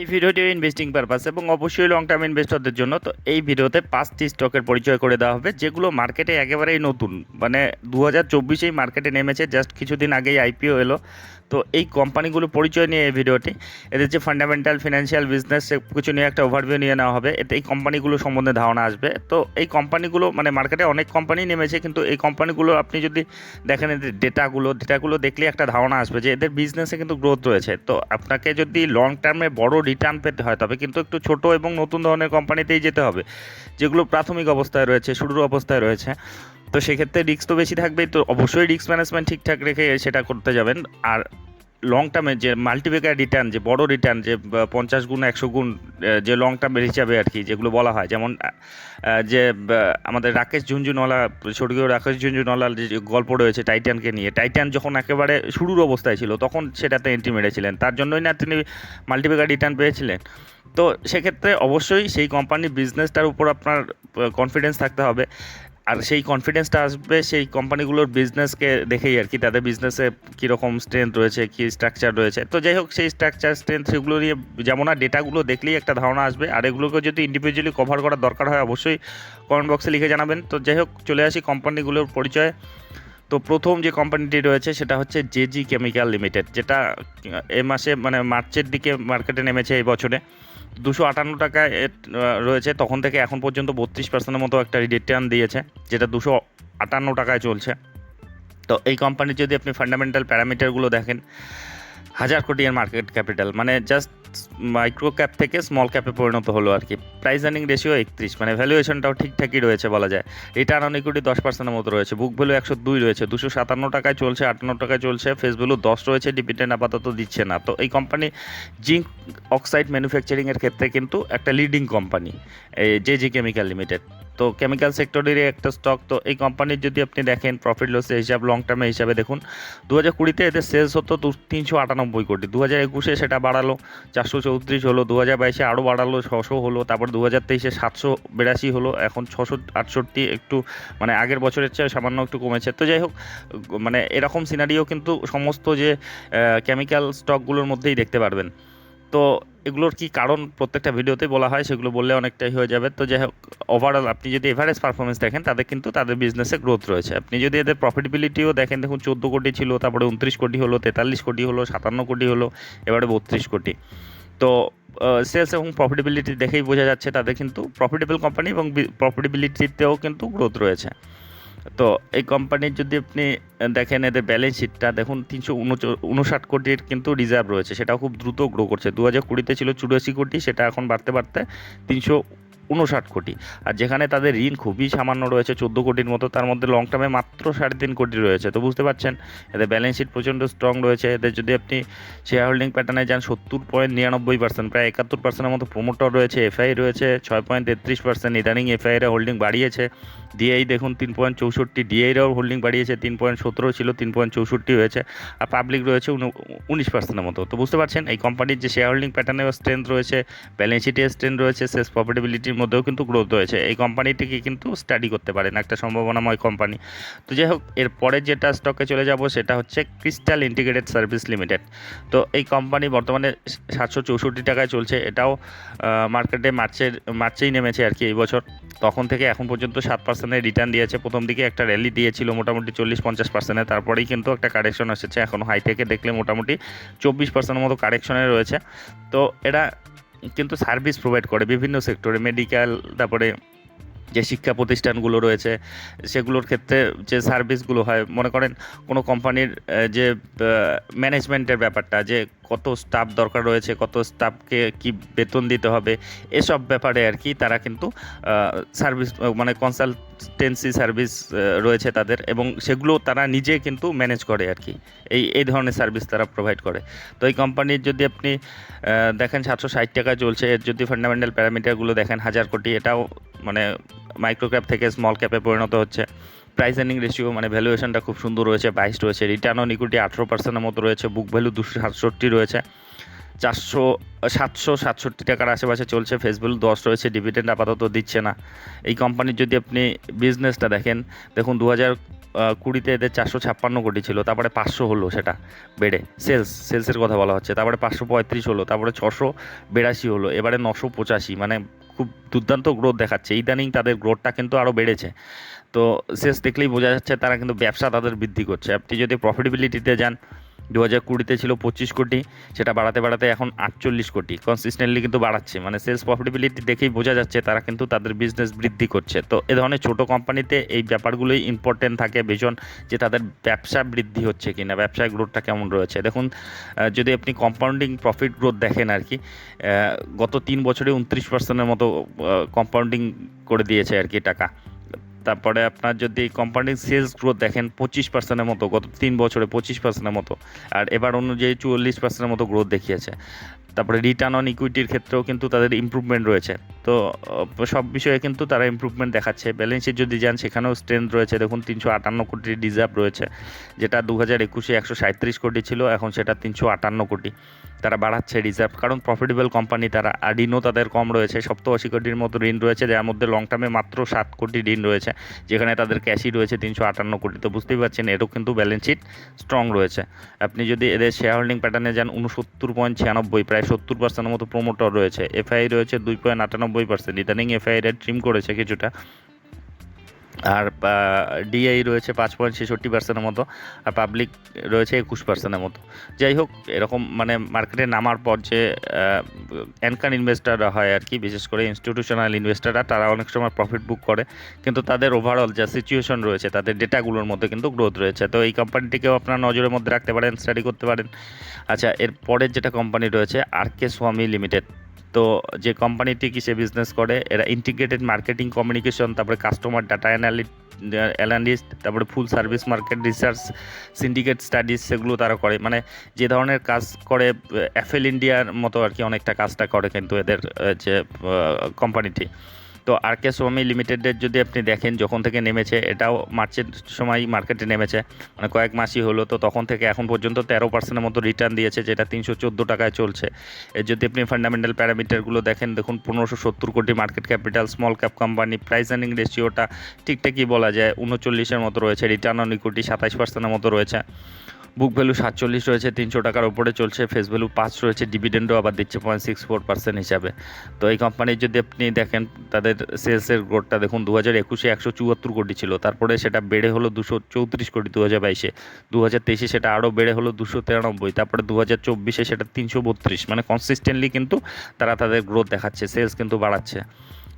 এই ভিডিওটি investing purpose এবং অবশ্যই লং টার্ম ইনভেস্টরদের জন্য। তো এই ভিডিওতে পাঁচটি স্টকের পরিচয় করে দেওয়া হবে, যেগুলো মার্কেটে একেবারেই নতুন। মানে দু হাজার চব্বিশেই মার্কেটে নেমেছে জাস্ট কিছুদিন আগেই আইপিও এলো। তো এই কোম্পানিগুলো পরিচয় নিয়ে এই ভিডিওটি। এদের যে ফান্ডামেন্টাল ফিনান্সিয়াল বিজনেস কিছু নিয়ে একটা ওভারভিউ নিয়ে নেওয়া হবে। এতে এই কোম্পানিগুলো সম্বন্ধে ধারণা আসবে। তো এই কোম্পানিগুলো মানে মার্কেটে অনেক কোম্পানি নেমেছে, কিন্তু এই কোম্পানিগুলো আপনি যদি দেখেন এদের ডেটাগুলো ডেটাগুলো দেখলে একটা ধারণা আসবে যে এদের বিজনেসে কিন্তু গ্রোথ রয়েছে। তো আপনাকে যদি লং টার্মে বড় রিটার্ন পেতে হয়, তবে কিন্তু একটু ছোট এবং নতুন ধরনের কোম্পানিতেই যেতে হবে, যেগুলো প্রাথমিক অবস্থায় রয়েছে, শুরুর অবস্থায় রয়েছে। তো সেক্ষেত্রে রিস্ক তো বেশি থাকবেই, তো অবশ্যই রিস্ক ম্যানেজমেন্ট ঠিকঠাক রেখে সেটা করতে যাবেন। আর লং টার্মে যে মাল্টিপেকার রিটার্ন যে বড় রিটার্ন যে পঞ্চাশ গুণ, একশো গুণ যে লং টার্মের হিসাবে আর কি, যেগুলো বলা হয়। যেমন যে আমাদের রাকেশ ঝুনঝুনওয়ালা, স্বর্গীয় রাকেশ ঝুনঝুনওয়ালার যে গল্প রয়েছে টাইটানকে নিয়ে, টাইটান যখন একেবারে শুরুর অবস্থায় ছিল, তখন সেটাতে এন্ট্রি মেরেছিলেন। তার জন্যই না তিনি মাল্টিপেকার রিটার্ন পেয়েছিলেন। তো সেক্ষেত্রে অবশ্যই সেই কোম্পানির বিজনেসটার উপর আপনার কনফিডেন্স থাকতে হবে। আর সেই কনফিডেন্সটা আসবে সেই কোম্পানিগুলোর বিজনেসকে দেখেই আর কি, তাদের বিজনেসে কীরকম স্ট্রেংথ রয়েছে, কী স্ট্রাকচার রয়েছে। তো যাই হোক, সেই স্ট্রাকচার স্ট্রেংথ সেগুলো নিয়ে যেমন আর ডেটাগুলো দেখলেই একটা ধারণা আসবে। আর এগুলোকে যদি ইন্ডিভিজুয়ালি কভার করার দরকার হয়, অবশ্যই কমেন্ট বক্সে লিখে জানাবেন। তো যাই হোক, চলে আসি কোম্পানিগুলোর পরিচয়। তো প্রথম যে কোম্পানিটি রয়েছে, সেটা হচ্ছে জেজি কেমিক্যাল লিমিটেড যেটা এ মাসে মানে মার্চের দিকে মার্কেটে নেমেছে এই বছরে। দুশো আটান্ন টাকায় রয়েছে। তখন থেকে এখন পর্যন্ত বত্রিশ পার্সেন্টের মতো একটা রিটার্ন দিয়েছে, যেটা দুশো আটান্ন টাকায় চলছে। তো এই কোম্পানির যদি আপনি ফান্ডামেন্টাল প্যারামিটারগুলো দেখেন, হাজার কোটি এর মার্কেট ক্যাপিটাল মানে জাস্ট মাইক্রো ক্যাপ থেকে স্মল ক্যাপে পরিণত হলো আর কি। প্রাইস আর্নিং রেশিও একত্রিশ মানে ভ্যালুয়েশনটাও ঠিকঠাকই রয়েছে বলা যায়। রিটার্ন অন ইকুইটি দশ পার্সেন্টের মতো রয়েছে বুক ভ্যালু একশো দুই রয়েছে, দুশো সাতান্ন টাকায় চলছে, আটান্ন টাকায় চলছে ফেস ভ্যালু দশ রয়েছে ডিপিটেন্ড আপাতত দিচ্ছে না। তো এই কোম্পানি জিঙ্ক অক্সাইড ম্যানুফ্যাকচারিংয়ের ক্ষেত্রে কিন্তু একটা leading company J G chemical limited তো কেমিক্যাল সেক্টরেরই একটা স্টক তো এই কোম্পানির যদি আপনি দেখেন প্রফিট লসের হিসাব লং টার্মের হিসাবে দেখুন দু হাজার কুড়িতে এদের সেলস হতো তিনশো আটানব্বই কোটি দু হাজার একুশে সেটা বাড়ালো চারশো চৌত্রিশ হলো দু হাজার বাইশে আরও বাড়ালো, ছশো হলো, তারপর দু হাজার তেইশে সাতশো বিরাশি হলো, এখন ছশো আটষট্টি একটু মানে আগের বছরের চেয়ে সামান্য একটু কমেছে। তো যাই হোক মানে এরকম সিনারিও কিন্তু সমস্ত যে কেমিক্যাল স্টকগুলোর মধ্যেই দেখতে পারবেন। তো এগুলোর কি কারণ প্রত্যেকটা ভিডিওতে বলা হয়, সেগুলো বললে অনেকটাই হয়ে যাবে। তো যাই হোক ওভারঅল আপনি যদি এভারেজ পারফরমেন্স দেখেন তাদের কিন্তু তাদের বিজনেসে গ্রোথ রয়েছে। আপনি যদি এদের প্রফিটেবিলিটিও দেখেন, দেখুন চোদ্দ কোটি ছিল, তারপরে উনত্রিশ কোটি হলো, তেতাল্লিশ কোটি হলো, সাতান্ন কোটি হলো, এবারে বত্রিশ কোটি। তো সেলস এবং প্রফিটেবিলিটি দেখেই বোঝা যাচ্ছে তাদের কিন্তু প্রফিটেবল কোম্পানি এবং প্রফিটেবিলিটিতেও কিন্তু গ্রোথ রয়েছে। তো এই কোম্পানির যদি আপনি দেখেন এদের ব্যালেন্স শিটটা দেখুন তিনশো উনষাট কোটির কিন্তু রিজার্ভ রয়েছে, সেটাও খুব দ্রুত গ্রো করছে। দু হাজার কুড়িতে ছিল চুরাশি কোটি, সেটা এখন বাড়তে বাড়তে তিনশো উনষাট কোটি। আর যেখানে তাদের ঋণ খুবই সামান্য রয়েছে, চোদ্দ কোটির মতো, তার মধ্যে লং টার্মে মাত্র সাড়ে তিন কোটি রয়েছে। তো বুঝতে পারছেন, এদের ব্যালেন্স শিট প্রচণ্ড স্ট্রং রয়েছে। এদের যদি আপনি শেয়ার হোল্ডিং প্যাটার্নে যান, সত্তর পয়েন্ট নিরানব্বই পার্সেন্ট প্রায় একাত্তর পার্সেন্টের মতো প্রমোটর রয়েছে এফআই রয়েছে, ছয় পয়েন্ট তেত্রিশ পার্সেন্ট ইদানিং এফআইয়ের হোল্ডিং বাড়িয়েছে। ডিআই দেখুন, তিন পয়েন্ট চৌষট্টি ডিআইরাও হোল্ডিং বাড়িয়েছে, তিন পয়েন্ট সতেরো ছিল, তিন পয়েন্ট চৌষট্টি হয়েছে, আর পাবলিক রয়েছে উনিশ পার্সেন্টের মতো। তো বুঝতে পারছেন, এই কোম্পানির যে শেয়ার হোল্ডিং প্যাটার্নেও স্ট্রেন্থ রয়েছে ব্যালেন্স শিটের স্ট্রেংথ রয়েছে সেলস প্রফিটেবিলিটির মধ্যেও কিন্তু গ্রোথ রয়েছে। এই কোম্পানিটিকে কিন্তু স্টাডি করতে পারেন, একটা সম্ভাবনাময় কোম্পানি তো যাই হোক এরপরে যেটা স্টকে চলে যাব, সেটা হচ্ছে ক্রিস্টাল ইন্টিগ্রেটেড সার্ভিস লিমিটেড তো এই কোম্পানি বর্তমানে সাতশো চৌষট্টি টাকায় চলছে, এটাও মার্কেটে মার্চের, মার্চেই নেমেছে আর কি এই বছর। তখন থেকে এখন পর্যন্ত সাত পার্সেন্টের রিটার্ন দিয়েছে। প্রথম দিকে একটা র্যালি দিয়েছিল মোটামুটি চল্লিশ পঞ্চাশ পার্সেন্টের তারপরেই কিন্তু একটা কারেকশন এসেছে। এখন হাই থেকে দেখলে মোটামুটি চব্বিশ পার্সেন্টের মতো কারেকশনে রয়েছে। তো এটা কিন্তু সার্ভিস প্রোভাইড করে বিভিন্ন সেক্টরে মেডিকেল তারপরে যে শিক্ষা প্রতিষ্ঠানগুলো রয়েছে, সেগুলোর ক্ষেত্রে যে সার্ভিসগুলো হয়, মনে করেন কোনো কোম্পানির যে ম্যানেজমেন্টের ব্যাপারটা, যে কত স্টাফ দরকার রয়েছে, কত স্টাফকে কি বেতন দিতে হবে, এসব ব্যাপারে আর কি তারা কিন্তু সার্ভিস মানে কনসালটেন্সি সার্ভিস রয়েছে তাদের এবং সেগুলো তারা নিজে কিন্তু ম্যানেজ করে আর কি। এই এই ধরনের সার্ভিস তারা প্রোভাইড করে। তো এই কোম্পানির যদি আপনি দেখেন সাতশো ষাট টাকা চলছে, এর যদি ফান্ডামেন্টাল প্যারামিটারগুলো দেখেন হাজার কোটি, এটাও মানে মাইক্রো ক্যাপ থেকে স্মল ক্যাপে পরিণত হচ্ছে। প্রাইস এর্নিং রেশিও মানে ভ্যালুয়েশনটা খুব সুন্দর রয়েছে বাইশ রয়েছে রিটার্ন অন ইকুইটি আঠেরো পার্সেন্টের মতো রয়েছে বুক ভ্যালু দুশো সাতষট্টি রয়েছে, চারশো, সাতশো সাতষট্টি টাকার আশেপাশে চলছে ফেসবুক দশ রয়েছে ডিভিডেন্ড আপাতত দিচ্ছে না। এই কোম্পানির যদি আপনি বিজনেসটা দেখেন, দেখুন দু হাজার কুড়িতে এদের চারশো ছাপ্পান্ন কোটি ছিল, তারপরে পাঁচশো হলো সেটা বেড়ে সেলস সেলসের কথা বলা হচ্ছে, তারপরে পাঁচশো পঁয়ত্রিশ হলো, তারপরে ছশো বেরাশি হলো, এবারে নশো পঁচাশি মানে খুব দুর্দান্ত গ্রোথ দেখাচ্ছে। ইদানিং তাদের গ্রোথটা কিন্তু আরও বেড়েছে। তো শেষ দেখলেই বোঝা যাচ্ছে তারা কিন্তু ব্যবসা তাদের বৃদ্ধি করছে। আপনি যদি প্রফিটেবিলিটিতে যান দু হাজার কুড়িতে ছিল পঁচিশ কোটি, সেটা বাড়াতে বাড়াতে এখন আটচল্লিশ কোটি। কনসিস্টেন্টলি কিন্তু বাড়াচ্ছে। মানে সেলস প্রফিটেবিলিটি দেখেই বোঝা যাচ্ছে তারা কিন্তু তাদের বিজনেস বৃদ্ধি করছে। তো এ ধরনের ছোটো কোম্পানিতে এই ব্যাপারগুলোই ইম্পর্টেন্ট থাকে ভীষণ, যে তাদের ব্যবসা বৃদ্ধি হচ্ছে কি না ব্যবসায় গ্রোথটা কেমন রয়েছে। দেখুন যদি আপনি কম্পাউন্ডিং প্রফিট গ্রোথ দেখেন আর কি গত তিন বছরে উনত্রিশ পার্সেন্টের মতো কম্পাউন্ডিং করে দিয়েছে আর কি টাকা। তারপরে আপনার যদি কোম্পানির সেলস গ্রোথ দেখেন, পঁচিশ পার্সেন্টের মতো, গত তিন বছরে পঁচিশ পার্সেন্টের মতো। আর এবার অনুযায়ী চুয়াল্লিশ পার্সেন্টের মতো গ্রোথ দেখিয়েছে। তারপরে রিটার্ন অন ইকুইটির ক্ষেত্রেও কিন্তু তাদের ইমপ্রুভমেন্ট রয়েছে। তো সব বিষয়ে কিন্তু তারা ইমপ্রুভমেন্ট দেখাচ্ছে। ব্যালেন্স শিট যদি যান, সেখানেও স্ট্রেন্থ রয়েছে। দেখুন, তিনশো আটান্ন কোটি রিজার্ভ রয়েছে, যেটা দু হাজার একুশে একশো সাঁত্রিশ কোটি ছিল, এখন সেটা তিনশো আটান্ন কোটি। তারা বাড়াচ্ছে রিজার্ভ কারণ প্রফিটেবল কোম্পানি তারা, আর ঋণও তাদের কম রয়েছে। সপ্তাহ আশি কোটির মতো ঋণ রয়েছে, যার মধ্যে লং টার্মে মাত্র সাত কোটি ঋণ রয়েছে, যেখানে তাদের ক্যাশই রয়েছে তিনশো আটান্ন কোটি। তো বুঝতেই পারছেন, এরও কিন্তু ব্যালেন্স শিট স্ট্রং রয়েছে। আপনি যদি এদের শেয়ার হোল্ডিং প্যাটার্নে যান, উনসত্তর পয়েন্ট ছিয়ানব্বই, প্রায় সত্তর পার্সেন্টের মতো প্রোমোটর রয়েছে। এফআই রয়েছে দুই পয়েন্ট আটানব্বই পার্সেন্ট ইদানিং এফআই রেট ট্রিম করেছে কিছুটা। আর ডিআই রয়েছে পাঁচ পয়েন্ট ছেষট্টি পার্সেন্টের মতো, আর পাবলিক রয়েছে একুশ পার্সেন্টের মতো। যাই হোক, এরকম মানে মার্কেটে নামার পর যে অ্যানকান ইনভেস্টাররা হয় আর কি, বিশেষ করে ইনস্টিটিউশনাল ইনভেস্টাররা তারা অনেক সময় প্রফিট বুক করে, কিন্তু তাদের ওভারঅল যা সিচুয়েশন রয়েছে, তাদের ডেটাগুলোর মধ্যে কিন্তু গ্রোথ রয়েছে। তো এই কোম্পানিটিকেও আপনার নজরের মধ্যে রাখতে পারেন স্টাডি করতে পারেন। আচ্ছা এর পরের যেটা কোম্পানি রয়েছে আর কে স্বামী লিমিটেড তো যে কোম্পানিটি কিসে বিজনেস করে, এরা ইন্টিগ্রেটেড মার্কেটিং কমিউনিকেশন তারপরে কাস্টমার ডাটা অ্যানালি অ্যানালিস্ট তারপরে full service market research syndicate studies সেগুলো তারা করে। মানে যে ধরনের কাজ করে অ্যাফেল ইন্ডিয়ার মতো আর কি অনেকটা কাজটা করে কিন্তু এদের যে কোম্পানিটি তো আর কে সোয়ামি লিমিটেডের যদি আপনি দেখেন যখন থেকে নেমেছে, এটাও মার্চের সময় মার্কেটে নেমেছে মানে কয়েক মাসই হলো, তো তখন থেকে এখন পর্যন্ত তেরো পার্সেন্টের মতো রিটার্ন দিয়েছে, যেটা তিনশো চোদ্দ টাকায় চলছে। এর যদি আপনি ফান্ডামেন্টাল প্যারামিটারগুলো দেখেন, দেখুন পনেরোশো সত্তর কোটি market capital small cap company price earning রেশিওটা ঠিকঠাকই বলা যায়, উনচল্লিশের মতো রয়েছে রিটার্ন অন ইকুইটি সাতাশ পার্সেন্টের মতো রয়েছে। বুক ভ্যালু সাতচল্লিশ রয়েছে, তিনশো টাকার উপরে চলছে, ফেস ভ্যালু পাঁচ রয়েছে ডিভিডেন্ডও আবার দিচ্ছে পয়েন্ট সিক্স ফোর পার্সেন্ট হিসাবে। তো এই কোম্পানির যদি আপনি দেখেন, তাদের সেলসের গ্রোথটা দেখুন দু হাজার একুশে একশো চুয়াত্তর কোটি ছিল, তারপরে সেটা বেড়ে হলো দুশো চৌত্রিশ কোটি দু হাজার বাইশে দু হাজার তেইশে সেটা আরও বেড়ে হলো দুশো তিরানব্বই, তারপরে দু হাজার চব্বিশে সেটা তিনশো বত্রিশ মানে কনসিস্টেন্টলি কিন্তু তারা তাদের গ্রোথ দেখাচ্ছে সেলস কিন্তু বাড়াচ্ছে।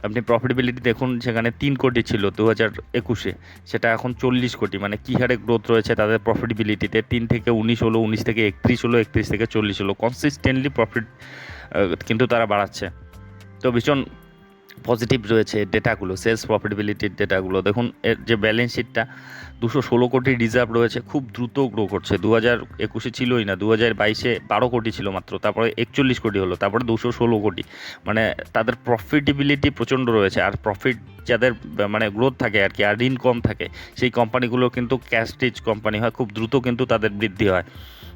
আপনি প্রফিটেবিলিটি দেখুন, সেখানে তিন কোটি ছিল দু হাজার একুশে। সেটা এখন চল্লিশ কোটি। মানে কী হারে গ্রোথ রয়েছে তাদের প্রফিটেবিলিটিতে তিন থেকে উনিশ হলো, উনিশ থেকে একত্রিশ হলো, একত্রিশ থেকে চল্লিশ হলো। কনসিস্টেন্টলি প্রফিট কিন্তু তারা বাড়াচ্ছে। তো ভীষণ পজিটিভ রয়েছে ডেটাগুলো সেলস প্রফিটেবিলিটির ডেটাগুলো দেখুন, এর যে ব্যালেন্স শিটটা দুশো ষোলো কোটি রিজার্ভ রয়েছে, খুব দ্রুত গ্রো করছে। দু হাজার একুশে ছিলই না দু হাজার বাইশে বারো কোটি ছিল মাত্র, তারপরে একচল্লিশ কোটি হলো, তারপরে দুশো ষোলো কোটি। মানে তাদের প্রফিটেবিলিটি প্রচণ্ড রয়েছে, আর প্রফিট যাদের মানে গ্রোথ থাকে আর কি, আর ঋণ কম থাকে, সেই কোম্পানিগুলো কিন্তু ক্যাশ রিচ কোম্পানি হয়, খুব দ্রুত কিন্তু তাদের বৃদ্ধি হয়।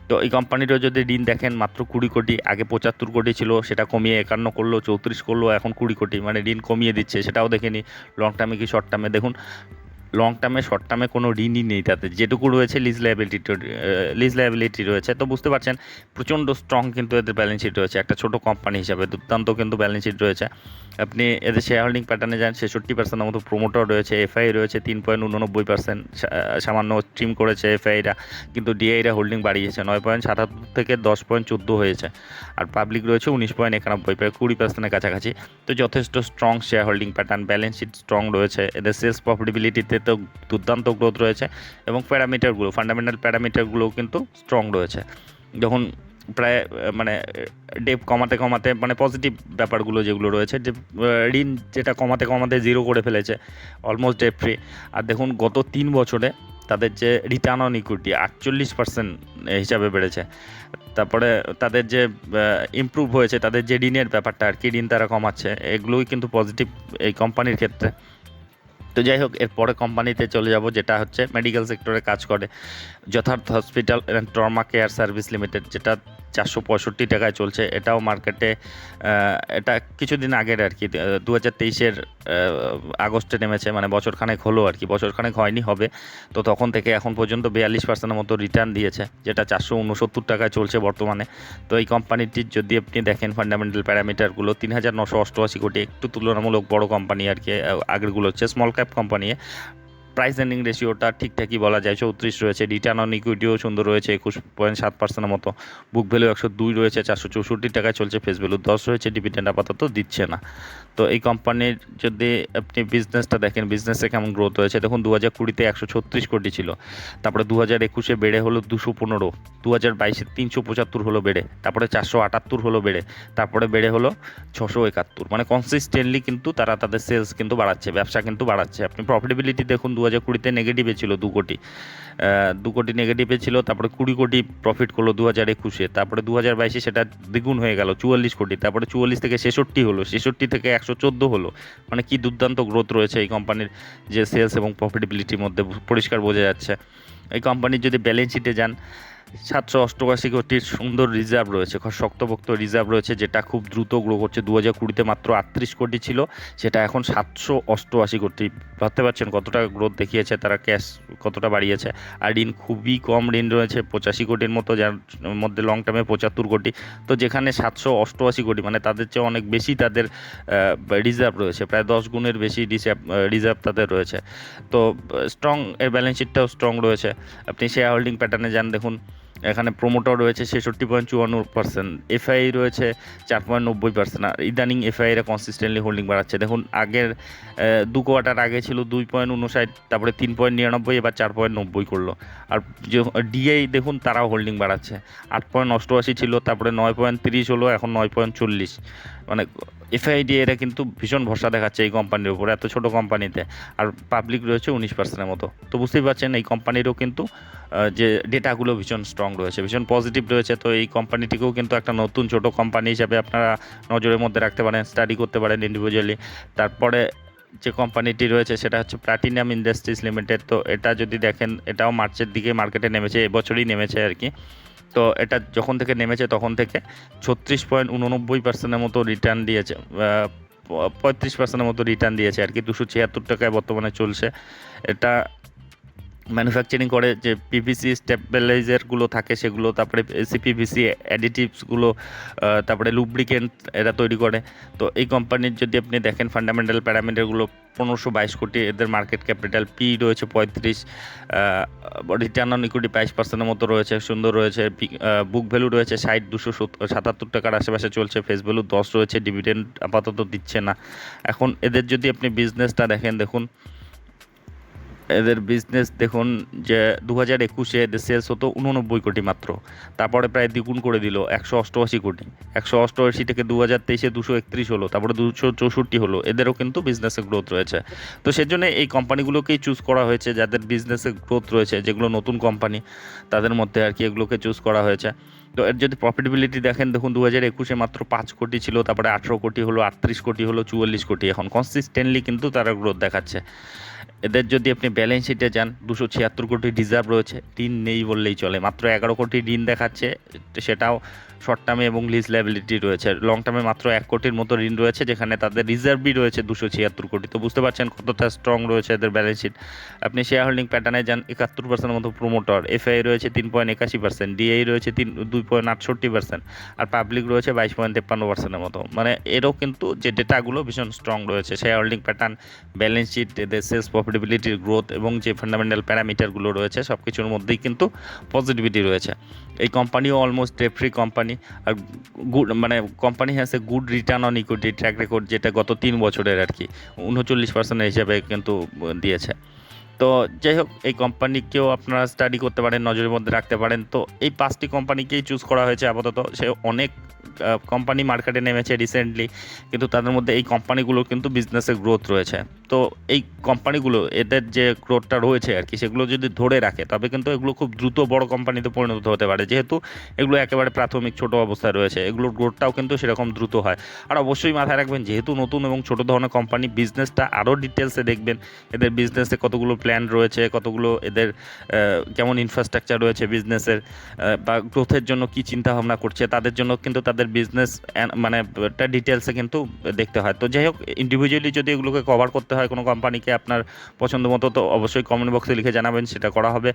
তো এই কোম্পানিরও যদি ঋণ দেখেন, মাত্র কুড়ি কোটি, আগে পঁচাত্তর কোটি ছিল, সেটা কমিয়ে একান্ন করল, চৌত্রিশ করল, এখন কুড়ি কোটি মানে ঋণ কমিয়ে দিচ্ছে, সেটাও দেখেনি লং টার্মে কি শর্ট টার্মে দেখুন লং টার্মে শর্ট টার্মে কোনো ঋণই নেই তাতে। যেটুকু রয়েছে লিজ লাইবিলিটি লিজ লাইবিলিটি রয়েছে। তো বুঝতে পারছেন, প্রচণ্ড স্ট্রং কিন্তু এদের ব্যালেন্স শিট রয়েছে। একটা ছোটো কোম্পানি হিসাবে দুর্দান্ত কিন্তু ব্যালেন্স শিট রয়েছে। আপনি এদের শেয়ার হোল্ডিং প্যাটার্নে যান, ছেষট্টি পার্সেন্টের মতো প্রোমোটার রয়েছে এফআই রয়েছে, তিন পয়েন্ট উননব্বই পার্সেন্ট সামান্য স্ট্রিম করেছে এফআইরা কিন্তু ডিআইরা হোল্ডিং বাড়িয়েছে, নয় পয়েন্ট সাতাত্তর থেকে দশ পয়েন্ট চোদ্দ হয়েছে। আর পাবলিক রয়েছে উনিশ পয়েন্ট একানব্বই, প্রায় কুড়ি পার্সেন্টের কাছাকাছি। তো যথেষ্ট strong share holding pattern balance sheet strong রয়েছে। এদের সেলস প্রফিটেবিলিটিতে তো দুর্দান্ত গ্রোথ রয়েছে এবং প্যারামিটারগুলো ফান্ডামেন্টাল প্যারামিটারগুলোও কিন্তু স্ট্রং রয়েছে। যখন প্রায় মানে ডেপ কমাতে কমাতে মানে পজিটিভ ব্যাপারগুলো যেগুলো রয়েছে, যে ঋণ যেটা কমাতে কমাতে জিরো করে ফেলেছে অলমোস্ট ডেপ ফ্রি আর দেখুন, গত তিন বছরে তাদের যে রিটার্ন অন ইকুইটি আটচল্লিশ পার্সেন্ট হিসাবে বেড়েছে। তারপরে তাদের যে ইমপ্রুভ হয়েছে, তাদের যে ঋণের ব্যাপারটা আর কি, ঋণ তারা কমাচ্ছে, এগুলোই কিন্তু পজিটিভ এই কোম্পানির ক্ষেত্রে। তো যাই হোক, এরপরে কোম্পানিতে চলে যাব, যেটা হচ্ছে মেডিকেল সেক্টরে কাজ করে। যথার্থ hospital and trauma care service limited যেটা চারশো পঁয়ষট্টি টাকায় চলছে। এটাও মার্কেটে এটা কিছুদিন আগের আর কি দু হাজার তেইশের আগস্টে নেমেছে মানে বছরখানেক হলো আর কি বছরখানেক হয়নি, হবে। তো তখন থেকে এখন পর্যন্ত বিয়াল্লিশ পার্সেন্টের মতো রিটার্ন দিয়েছে, যেটা চারশো উনসত্তর টাকায় চলছে বর্তমানে। তো এই কোম্পানিটির যদি আপনি দেখেন ফান্ডামেন্টাল প্যারামিটারগুলো তিন হাজার নশো অষ্টআশি কোটি, একটু তুলনামূলক বড় কোম্পানি আর কি আগেরগুলো হচ্ছে small cap company price ending রেশিওটা ঠিকঠাকই বলা যায়। চৌত্রিশ রয়েছে। রিটার্ন অন ইকুইটিও সুন্দর রয়েছে। একুশ পয়েন্ট সাত পার্সেন্টের মতো। বুক ভ্যালু একশো দুই রয়েছে, চারশো চৌষট্টি টাকায় চলছে। ফেস ভ্যালু দশ রয়েছে। ডিভিডেন্ড আপাতত দিচ্ছে না। তো এই কোম্পানির যদি আপনি বিজনেসটা দেখেন বিজনেসে কেমন গ্রোথ হয়েছে? দেখুন দু হাজার কুড়িতে একশো ছত্রিশ কোটি ছিল। তারপরে দু হাজার একুশে বেড়ে হলো দুশো পনেরো। দু হাজার বাইশে তিনশো পঁচাত্তর হলো বেড়ে। তারপরে চারশো আটাত্তর হলো বেড়ে। তারপরে বেড়ে হলো ছশো একাত্তর। মানে কনসিস্টেন্টলি কিন্তু তারা তাদের সেলস কিন্তু বাড়াচ্ছে, ব্যবসা কিন্তু বাড়াচ্ছে। আপনি প্রফিটেবিলিটি দেখুন দু হাজার কুড়িতে নেগেটিভে ছিল দু কোটি। দু কোটি নেগেটিভে ছিল, তারপরে কুড়ি কোটি প্রফিট করল দু হাজার একুশে, তারপরে দু হাজার বাইশে সেটা দ্বিগুণ হয়ে গেল, চুয়াল্লিশ কোটি, তারপরে চুয়াল্লিশ থেকে ছেষট্টি হলো, ছেষট্টি থেকে একশো চোদ্দ হলো। মানে কি দুর্দান্ত গ্রোথ রয়েছে এই কোম্পানির যে সেলস এবং প্রফিটেবিলিটির মধ্যে পরিষ্কার বোঝা যাচ্ছে। এই কোম্পানির যদি ব্যালেন্স শিটে যান সাতশো অষ্টআশি কোটির সুন্দর রিজার্ভ রয়েছে শক্তপোক্ত রিজার্ভ রয়েছে, যেটা খুব দ্রুত গ্রো করছে। দু হাজার কুড়িতে মাত্র আটত্রিশ কোটি ছিল, সেটা এখন সাতশো অষ্টআশি কোটি। ভাবতে পারছেন কতটা গ্রোথ দেখিয়েছে তারা ক্যাশ কতটা বাড়িয়েছে? আর ঋণ খুবই কম, ঋণ রয়েছে পঁচাশি কোটির মতো, যার মধ্যে লং টার্মে পঁচাত্তর কোটি। তো যেখানে সাতশো অষ্টআশি কোটি মানে তাদের চেয়ে অনেক বেশি তাদের রিজার্ভ রয়েছে, প্রায় দশ গুণের বেশি রিজার্ভ রিজার্ভ তাদের রয়েছে। তো স্ট্রং এর ব্যালেন্স শিটটাও স্ট্রং রয়েছে। আপনি শেয়ার হোল্ডিং প্যাটার্নে যান, দেখুন। এখানে প্রোমোটার রয়েছে ছেষট্টি পয়েন্ট চুয়ান্ন পার্সেন্ট এফআই রয়েছে চার পয়েন্ট নব্বই পার্সেন্ট আর ইদানিং এফআইরা কনসিস্টেন্টলি হোল্ডিং বাড়াচ্ছে। দেখুন, আগের দু কোয়ার্টার আগে ছিল দুই পয়েন্ট উনষাট, তারপরে তিন পয়েন্ট নিরানব্বই, এবার চার পয়েন্ট নব্বই করল। আর যে ডিআই দেখুন, তারাও হোল্ডিং বাড়াচ্ছে। আট পয়েন্ট অষ্টআশি ছিল, তারপরে নয় পয়েন্ট তিরিশ হলো, এখন নয় পয়েন্ট চল্লিশ। মানে এফআইডি এরা কিন্তু ভীষণ ভরসা দেখাচ্ছে এই কোম্পানির উপর, এত ছোট কোম্পানিতে আর পাবলিক রয়েছে উনিশ পার্সেন্টের মতো। তো বুঝতেই পারছেন, এই কোম্পানিরও কিন্তু যে ডেটাগুলো ভীষণ স্ট্রং রয়েছে, ভীষণ পজিটিভ রয়েছে। তো এই কোম্পানিটিকেও কিন্তু একটা নতুন ছোট কোম্পানি হিসাবে আপনারা নজরের মধ্যে রাখতে পারেন স্টাডি করতে পারেন ইন্ডিভিজুয়ালি তারপরে যে কোম্পানিটি রয়েছে, সেটা হচ্ছে প্লাটিনাম ইন্ডাস্ট্রিজ লিমিটেড তো এটা যদি দেখেন, এটাও মার্চের দিকে মার্কেটে নেমেছে, এবছরই নেমেছে আর কি। তো এটা যখন থেকে নেমেছে তখন থেকে ছত্রিশ পয়েন্ট উননব্বই পার্সেন্টের মতো রিটার্ন দিয়েছে পঁয়ত্রিশ পার্সেন্টের মতো রিটার্ন দিয়েছে আর কি, দুশো ছিয়াত্তর টাকায় বর্তমানে চলছে। এটা ম্যানুফ্যাকচারিং করে যে পিভিসি স্টেবিলাইজারগুলো থাকে সেগুলো, তারপরে সিপিভিসি অ্যাডিটিভসগুলো তারপরে লুব্রিকেন্ট এরা তৈরি করে। তো এই কোম্পানির যদি আপনি দেখেন ফান্ডামেন্টাল প্যারামিটারগুলো পনেরোশো বাইশ কোটি এদের মার্কেট ক্যাপিটাল পি রয়েছে পঁয়ত্রিশ রিটার্ন অন ইকুইটি বাইশ পার্সেন্টের মতো রয়েছে, সুন্দর রয়েছে বুক ভ্যালু রয়েছে ষাট, দুশো সাতাত্তর টাকার আশেপাশে চলছে ফেস ভ্যালু দশ রয়েছে ডিভিডেন্ড আপাতত দিচ্ছে না। এখন এদের যদি আপনি বিজনেসটা দেখেন, দেখুন এদের বিজনেস দেখুন যে দু হাজার একুশে এদের সেলস হতো উননব্বই কোটি মাত্র। তারপরে প্রায় দ্বিগুণ করে দিল, একশো অষ্টআশি কোটি। একশো অষ্টআশি থেকে দু হাজার তেইশে দুশো একত্রিশ হলো, তারপরে দুশো চৌষট্টি হলো। এদেরও কিন্তু বিজনেসে গ্রোথ রয়েছে। তো সেজন্য এই কোম্পানিগুলোকেই চুজ করা হয়েছে, যাদের বিজনেসে গ্রোথ রয়েছে, যেগুলো নতুন কোম্পানি তাদের মধ্যে আর কি এগুলোকে চুজ করা হয়েছে। যদি প্রফিটেবিলিটি দেখেন, দেখুন দু হাজার একুশে মাত্র পাঁচ কোটি ছিল, তারপরে আঠেরো কোটি হলো, আটত্রিশ কোটি হলো, চুয়াল্লিশ কোটি। এখন কনসিস্টেন্টলি কিন্তু তারা গ্রোথ দেখাচ্ছে। এদের যদি আপনি ব্যালেন্স শিটে যান, দুশো ছিয়াত্তর কোটি রিজার্ভ রয়েছে। ঋণ নেই বললেই চলে। মাত্র এগারো কোটি ঋণ দেখাচ্ছে, সেটাও শর্ট টার্মে এবং লিজ লাইবিলিটি রয়েছে। লং টার্মে মাত্র এক কোটির মতো ঋণ রয়েছে, যেখানে তাদের রিজার্ভই রয়েছে দুশো ছিয়াত্তর কোটি। তো বুঝতে পারছেন কতটা স্ট্রং রয়েছে এদের ব্যালেন্স শিট আপনি শেয়ার হোল্ডিং প্যাটার্নে যান, একাত্তর পার্সেন্টের মতো প্রোমোটর এফআই রয়েছে তিন পয়েন্ট একাশি পার্সেন্ট ডিআই রয়েছে তিন, দুই পয়েন্ট আটষট্টি পার্সেন্ট আর পাবলিক রয়েছে বাইশ পয়েন্ট তেপ্পান্ন পার্সেন্টের মতো। মানে এরও কিন্তু যে ডেটাগুলো ভীষণ স্ট্রং রয়েছে share holding pattern balance sheet এদের সেলস প্রফিটেবিলিটির গ্রোথ এবং যে ফান্ডামেন্টাল প্যারামিটারগুলো রয়েছে সব কিছুর মধ্যেই কিন্তু পজিটিভিটি রয়েছে। এই কোম্পানিও অলমোস্ট ডেট ফ্রি কোম্পানি আর গুড মানে company has a good return on equity track record যেটা গত তিন বছরের আর কি উনচল্লিশ পার্সেন্ট হিসাবে কিন্তু দিয়েছে। তো যাই হোক, এই কোম্পানিকেও আপনারা স্টাডি করতে পারেন, নজরের মধ্যে রাখতে পারেন। তো এই পাঁচটি কোম্পানিকেই চুজ করা হয়েছে আপাতত। সে অনেক কোম্পানি মার্কেটে নেমেছে রিসেন্টলি কিন্তু তাদের মধ্যে এই কোম্পানিগুলোর কিন্তু বিজনেসের গ্রোথ রয়েছে। তো এই কোম্পানিগুলো এদের যে গ্রোথটা রয়েছে আর কি, সেগুলো যদি ধরে রাখে, তবে কিন্তু এগুলো খুব দ্রুত বড় কোম্পানিতে পরিণত হতে পারে। যেহেতু এগুলো একেবারে প্রাথমিক, ছোট অবস্থায় রয়েছে, এগুলোর গ্রোথটাও কিন্তু সেরকম দ্রুত হয়। আর অবশ্যই মাথায় রাখবেন, যেহেতু নতুন এবং ছোট ধরনের কোম্পানি বিজনেসটা আরও ডিটেলসে দেখবেন। এদের বিজনেসে কতগুলো প্ল্যান রয়েছে, কতগুলো এদের কেমন ইনফ্রাস্ট্রাকচার রয়েছে বিজনেসের বা গ্রোথের জন্য কি চিন্তা ভাবনা করছে, তাদের জন্য কিন্তু তাদের বিজনেস মানে একটা ডিটেলসে কিন্তু দেখতে হয়। তো যাই হোক ইন্ডিভিজুয়ালি যদি এগুলোকে কভার করতে হয় কোনো কোম্পানিকে আপনার পছন্দ মতো, তো অবশ্যই কমেন্ট বক্সে লিখে জানাবেন, সেটা করা হবে।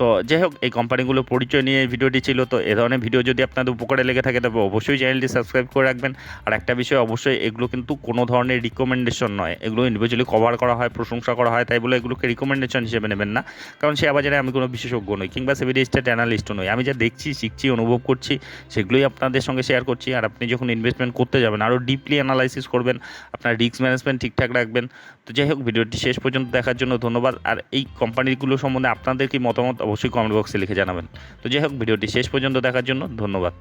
তো যাই হোক, এই কোম্পানিগুলোর পরিচয় নিয়ে ভিডিওটি ছিল, তো এ ধরনের ভিডিও যদি আপনাদের উপকারে লেগে থাকে, তবে অবশ্যই চ্যানেলটি সাবস্ক্রাইব করে রাখবেন। আর একটা বিষয়, অবশ্যই এগুলো কিন্তু কোনো ধরনের রিকমেন্ডেশন নয়, এগুলো ইন্ডিভিজুয়ালি কভার করা হয়, প্রশংসা করা হয়, তাই বলে এগুলোকে রিকমেন্ডেশন হিসেবে নেবেন না। কারণ শেয়ার বাজারে আমি কোনো বিশেষজ্ঞ নই কিংবা সেভি স্টেট অ্যানালিস্টও নই। আমি যা দেখছি, শিখছি, অনুভব করছি, সেগুলোই আপনাদের সঙ্গে শেয়ার করছি। আর আপনি যখন ইনভেস্টমেন্ট করতে যাবেন আরও ডিপলি অ্যানালাইসিস করবেন, আপনার রিস্ক ম্যানেজমেন্ট ঠিকঠাক রাখবেন। তো যাই হোক, ভিডিওটি শেষ পর্যন্ত দেখার জন্য ধন্যবাদ। আর এই কোম্পানিগুলো সম্বন্ধে আপনাদের কি মতামত, অবশ্যই কমেন্ট বক্সে লিখে জানাবেন। তো যাই হোক, ভিডিওটি শেষ পর্যন্ত দেখার জন্য ধন্যবাদ।